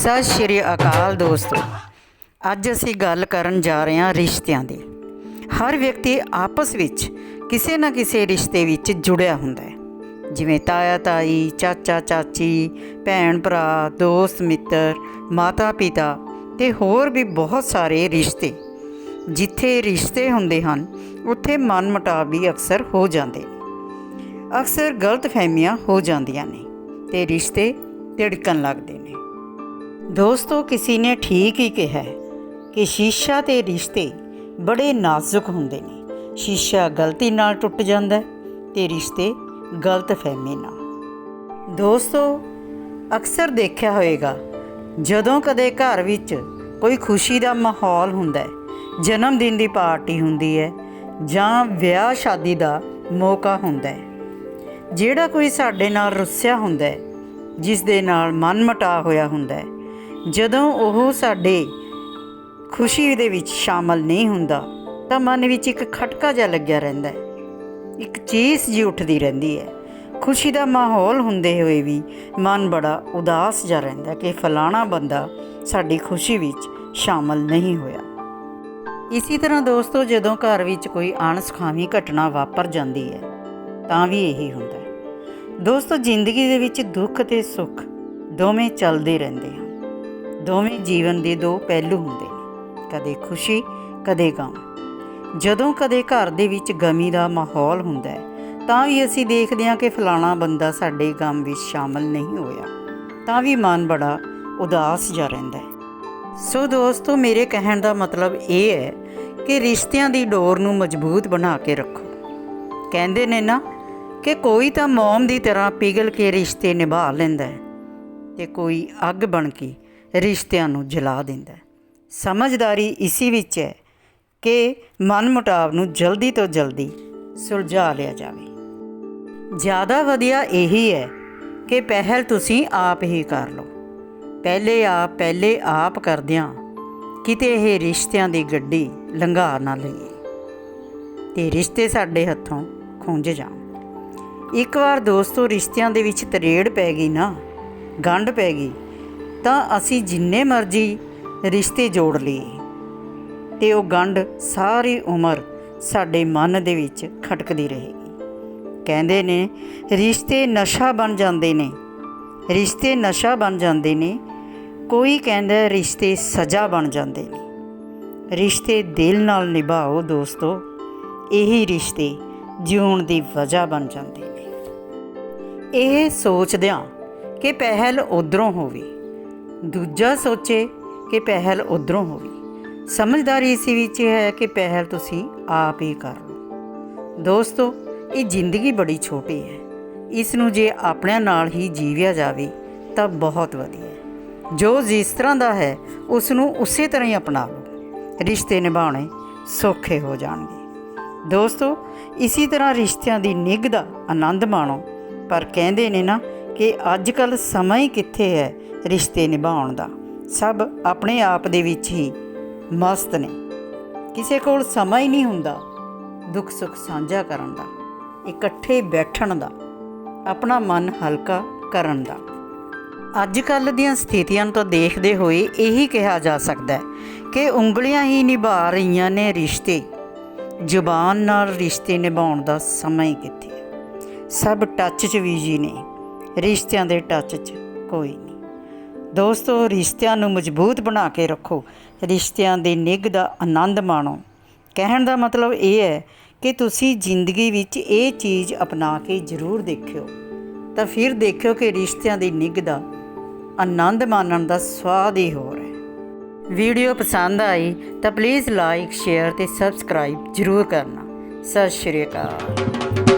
ਸਤਿ ਸ਼੍ਰੀ ਅਕਾਲ ਦੋਸਤੋ। ਅੱਜ ਅਸੀਂ ਗੱਲ ਕਰਨ ਜਾ ਰਹੇ ਹਾਂ ਰਿਸ਼ਤਿਆਂ ਦੀ। ਹਰ ਵਿਅਕਤੀ ਆਪਸ ਵਿੱਚ ਕਿਸੇ ਨਾ ਕਿਸੇ ਰਿਸ਼ਤੇ ਵਿੱਚ ਜੁੜਿਆ ਹੁੰਦਾ ਹੈ। ਜਿਵੇਂ ਤਾਇਆ ਤਾਈ, ਚਾਚਾ ਚਾਚੀ, ਭੈਣ ਭਰਾ, ਦੋਸਤ ਮਿੱਤਰ, ਮਾਤਾ ਪਿਤਾ ਤੇ ਹੋਰ ਵੀ ਬਹੁਤ ਸਾਰੇ ਰਿਸ਼ਤੇ। ਜਿੱਥੇ ਰਿਸ਼ਤੇ ਹੁੰਦੇ ਹਨ, ਉੱਥੇ ਮਨਮੁਟਾਵ ਵੀ ਅਕਸਰ ਹੋ ਜਾਂਦੇ ਨੇ। ਅਕਸਰ ਗਲਤ ਫਹਿਮੀਆਂ ਹੋ ਜਾਂਦੀਆਂ ਨੇ ਤੇ ਰਿਸ਼ਤੇ ਤਿੜਕਣ ਲੱਗਦੇ ਨੇ। ਦੋਸਤੋ, ਕਿਸੇ ਨੇ ਠੀਕ ਹੀ ਕਿਹਾ ਕਿ ਸ਼ੀਸ਼ਾ ਤੇ ਰਿਸ਼ਤੇ ਬੜੇ ਨਾਜ਼ੁਕ ਹੁੰਦੇ ਨੇ। ਸ਼ੀਸ਼ਾ ਗਲਤੀ ਨਾਲ ਟੁੱਟ ਜਾਂਦਾ ਹੈ ਤੇ ਰਿਸ਼ਤੇ ਗਲਤ ਫਹਿਮੀ ਨਾਲ। ਦੋਸਤੋ, ਅਕਸਰ ਦੇਖਿਆ ਹੋਵੇਗਾ ਜਦੋਂ ਕਦੇ ਘਰ ਵਿੱਚ ਕੋਈ ਖੁਸ਼ੀ ਦਾ ਮਾਹੌਲ ਹੁੰਦਾ ਹੈ, ਜਨਮ ਦਿਨ ਦੀ ਪਾਰਟੀ ਹੁੰਦੀ ਹੈ ਜਾਂ ਵਿਆਹ ਸ਼ਾਦੀ ਦਾ ਮੌਕਾ ਹੁੰਦਾ ਹੈ, ਜਿਹੜਾ ਕੋਈ ਸਾਡੇ ਨਾਲ ਰੁੱਸਿਆ ਹੁੰਦਾ ਹੈ, ਜਿਸ ਦੇ ਨਾਲ ਮਨਮਟਾ ਹੋਇਆ ਹੁੰਦਾ ਹੈ ਜਦੋਂ ਉਹ ਸਾਡੇ ਖੁਸ਼ੀ ਦੇ ਵਿੱਚ ਸ਼ਾਮਲ ਨਹੀਂ ਹੁੰਦਾ, ਤਾਂ ਮਨ ਵਿੱਚ ਇੱਕ ਖਟਕਾ ਜਿਹਾ ਲੱਗਿਆ ਰਹਿੰਦਾ ਹੈ। ਇੱਕ ਚੀਜ਼ ਜੀ ਉੱਠਦੀ ਰਹਿੰਦੀ ਹੈ। ਖੁਸ਼ੀ ਦਾ ਮਾਹੌਲ ਹੁੰਦੇ ਹੋਏ ਵੀ ਮਨ ਬੜਾ ਉਦਾਸ ਜਿਹਾ ਰਹਿੰਦਾ ਕਿ ਫਲਾਣਾ ਬੰਦਾ ਸਾਡੀ ਖੁਸ਼ੀ ਵਿੱਚ ਸ਼ਾਮਲ ਨਹੀਂ ਹੋਇਆ। ਇਸੇ ਤਰ੍ਹਾਂ ਦੋਸਤੋ, ਜਦੋਂ ਘਰ ਵਿੱਚ ਕੋਈ ਅਣਸੁਖਾਵੀ ਘਟਨਾ ਵਾਪਰ ਜਾਂਦੀ ਹੈ, ਤਾਂ ਵੀ ਇਹੀ ਹੁੰਦਾ ਹੈ। ਦੋਸਤੋ, ਜ਼ਿੰਦਗੀ ਦੇ ਵਿੱਚ ਦੁੱਖ ਤੇ ਸੁੱਖ ਦੋਵੇਂ ਚੱਲਦੇ ਰਹਿੰਦੇ ਹਨ। ਦੋਵੇਂ ਜੀਵਨ ਦੇ ਦੋ ਪਹਿਲੂ ਹੁੰਦੇ ਨੇ, ਕਦੇ ਖੁਸ਼ੀ, ਕਦੇ ਗਮ। ਜਦੋਂ ਕਦੇ ਘਰ ਦੇ ਵਿੱਚ ਗਮੀ ਦਾ ਮਾਹੌਲ ਹੁੰਦਾ ਹੈ, ਤਾਂ ਵੀ ਅਸੀਂ ਦੇਖਦੇ ਹਾਂ ਕਿ ਫਲਾਣਾ ਬੰਦਾ ਸਾਡੇ ਗਮ ਵਿੱਚ ਸ਼ਾਮਲ ਨਹੀਂ ਹੋਇਆ, ਤਾਂ ਵੀ ਮਨ ਬੜਾ ਉਦਾਸ ਜਿਹਾ ਰਹਿੰਦਾ ਹੈ। ਸੋ ਦੋਸਤੋ, ਮੇਰੇ ਕਹਿਣ ਦਾ ਮਤਲਬ ਇਹ ਹੈ ਕਿ ਰਿਸ਼ਤਿਆਂ ਦੀ ਡੋਰ ਨੂੰ ਮਜ਼ਬੂਤ ਬਣਾ ਕੇ ਰੱਖੋ। ਕਹਿੰਦੇ ਨੇ ਨਾ ਕਿ ਕੋਈ ਤਾਂ ਮੋਮ ਦੀ ਤਰ੍ਹਾਂ ਪਿਘਲ ਕੇ ਰਿਸ਼ਤੇ ਨਿਭਾ ਲੈਂਦਾ ਹੈ ਤੇ ਕੋਈ ਅੱਗ ਬਣ ਕੇ ਰਿਸ਼ਤਿਆਂ ਨੂੰ ਜਲਾ ਦਿੰਦਾ ਹੈ। ਸਮਝਦਾਰੀ ਇਸੇ ਵਿੱਚ ਹੈ ਕਿ ਮਨਮੁਟਾਵ ਨੂੰ ਜਲਦੀ ਤੋਂ ਜਲਦੀ ਸੁਲਝਾ ਲਿਆ ਜਾਵੇ। ਜ਼ਿਆਦਾ ਵਧੀਆ ਇਹੀ ਹੈ ਕਿ ਪਹਿਲ ਤੁਸੀਂ ਆਪ ਹੀ ਕਰ ਲਓ। ਪਹਿਲੇ ਆਪ ਪਹਿਲੇ ਆਪ ਕਰਦਿਆਂ ਕਿਤੇ ਇਹ ਰਿਸ਼ਤਿਆਂ ਦੀ ਗੱਡੀ ਲੰਘਾ ਨਾ ਲਈਏ ਤੇ ਰਿਸ਼ਤੇ ਸਾਡੇ ਹੱਥੋਂ ਖੁੰਝ ਜਾਣ। ਇੱਕ ਵਾਰ ਦੋਸਤੋ, ਰਿਸ਼ਤਿਆਂ ਦੇ ਵਿੱਚ ਤਰੇੜ ਪੈ ਗਈ ਨਾ, ਗੰਢ ਪੈ ਗਈ ਤਾਂ ਅਸੀਂ ਜਿੰਨੇ ਮਰਜ਼ੀ ਰਿਸ਼ਤੇ ਜੋੜ ਲਈਏ। ਤੇ ਉਹ ਗੰਢ ਸਾਰੀ ਉਮਰ ਸਾਡੇ ਮਨ ਦੇ ਵਿੱਚ ਖਟਕਦੀ ਰਹੇਗੀ। ਕਹਿੰਦੇ ਨੇ, ਰਿਸ਼ਤੇ ਨਸ਼ਾ ਬਣ ਜਾਂਦੇ ਨੇ। ਰਿਸ਼ਤੇ ਨਸ਼ਾ ਬਣ ਜਾਂਦੇ ਨੇ। ਕੋਈ ਕਹਿੰਦਾ ਰਿਸ਼ਤੇ ਸਜ਼ਾ ਬਣ ਜਾਂਦੇ ਨੇ। ਰਿਸ਼ਤੇ ਦਿਲ ਨਾਲ ਨਿਭਾਓ ਦੋਸਤੋ। ਇਹੀ ਰਿਸ਼ਤੇ ਜਿਉਣ ਦੀ ਵਜ੍ਹਾ ਬਣ ਜਾਂਦੇ ਨੇ। ਇਹ ਸੋਚਦਿਆਂ ਕਿ ਪਹਿਲ ਉਧਰੋਂ ਹੋਵੇ। ਦੂਜਾ ਸੋਚੇ ਕਿ ਪਹਿਲ ਉਧਰੋਂ ਹੋਵੇ। ਸਮਝਦਾਰੀ ਇਸ ਵਿੱਚ ਹੈ ਕਿ ਪਹਿਲ ਤੁਸੀਂ ਆਪ ਹੀ ਕਰ ਲਓ। ਦੋਸਤੋ, ਇਹ ਜ਼ਿੰਦਗੀ ਬੜੀ ਛੋਟੀ ਹੈ। ਇਸ ਨੂੰ ਜੇ ਆਪਣਿਆਂ ਨਾਲ ਹੀ ਜੀਵਿਆ ਜਾਵੇ ਤਾਂ ਬਹੁਤ ਵਧੀਆ ਹੈ। ਜੋ ਜਿਸ ਤਰ੍ਹਾਂ ਦਾ ਹੈ ਉਸ ਨੂੰ ਉਸੇ ਤਰ੍ਹਾਂ ਹੀ ਅਪਣਾ ਲਓ ਰਿਸ਼ਤੇ ਨਿਭਾਉਣੇ ਸੌਖੇ ਹੋ ਜਾਣਗੇ। ਦੋਸਤੋ, ਇਸੇ ਤਰ੍ਹਾਂ ਰਿਸ਼ਤਿਆਂ ਦੀ ਨਿੱਘ ਦਾ ਆਨੰਦ ਮਾਣੋ। ਪਰ ਕਹਿੰਦੇ ਨੇ ਨਾ ਕਿ ਅੱਜ ਕੱਲ ਸਮਾਂ ਹੀ ਕਿੱਥੇ ਹੈ ਰਿਸ਼ਤੇ ਨਿਭਾਉਣ ਦਾ। ਸਭ ਆਪਣੇ ਆਪ ਦੇ ਵਿੱਚ ਹੀ ਮਸਤ ਨੇ। ਕਿਸੇ ਕੋਲ ਸਮਾਂ ਹੀ ਨਹੀਂ ਹੁੰਦਾ ਦੁੱਖ ਸੁੱਖ ਸਾਂਝਾ ਕਰਨ ਦਾ, ਇਕੱਠੇ ਬੈਠਣ ਦਾ, ਆਪਣਾ ਮਨ ਹਲਕਾ ਕਰਨ ਦਾ। ਅੱਜ ਕੱਲ ਦੀਆਂ ਸਥਿਤੀਆਂ ਨੂੰ ਤਾਂ ਦੇਖਦੇ ਹੋਏ ਇਹੀ ਕਿਹਾ ਜਾ ਸਕਦਾ ਹੈ ਕਿ ਉਂਗਲੀਆਂ ਹੀ ਨਿਭਾ ਰਹੀਆਂ ਨੇ ਰਿਸ਼ਤੇ। ਜ਼ੁਬਾਨ ਨਾਲ ਰਿਸ਼ਤੇ ਨਿਭਾਉਣ ਦਾ ਸਮਾਂ ਹੀ ਕਿੱਥੇ ਸਭ ਟੱਚ 'ਚ ਬੀਜੀ ਨੇ। ਰਿਸ਼ਤਿਆਂ ਦੇ ਟੱਚ 'ਚ ਕੋਈ ਨਹੀਂ। ਦੋਸਤੋ, ਰਿਸ਼ਤਿਆਂ ਨੂੰ ਮਜ਼ਬੂਤ ਬਣਾ ਕੇ ਰੱਖੋ। ਰਿਸ਼ਤਿਆਂ ਦੇ ਨਿੱਘ ਦਾ ਆਨੰਦ ਮਾਣੋ। ਕਹਿਣ ਦਾ ਮਤਲਬ ਇਹ ਹੈ ਕਿ ਤੁਸੀਂ ਜ਼ਿੰਦਗੀ ਵਿੱਚ ਇਹ ਚੀਜ਼ ਅਪਣਾ ਕੇ ਜ਼ਰੂਰ ਦੇਖਿਓ। ਤਾਂ ਫਿਰ ਦੇਖਿਓ ਕਿ ਰਿਸ਼ਤਿਆਂ ਦੀ ਨਿੱਘ ਦਾ ਆਨੰਦ ਮਾਣਨ ਦਾ ਸਵਾਦ ਹੀ ਹੋਰ ਹੈ। ਵੀਡੀਓ ਪਸੰਦ ਆਈ ਤਾਂ ਪਲੀਜ਼ ਲਾਈਕ, ਸ਼ੇਅਰ ਤੇ ਸਬਸਕ੍ਰਾਈਬ ਜ਼ਰੂਰ ਕਰਨਾ। ਸਤਿ ਸ਼੍ਰੀ ਅਕਾਲ।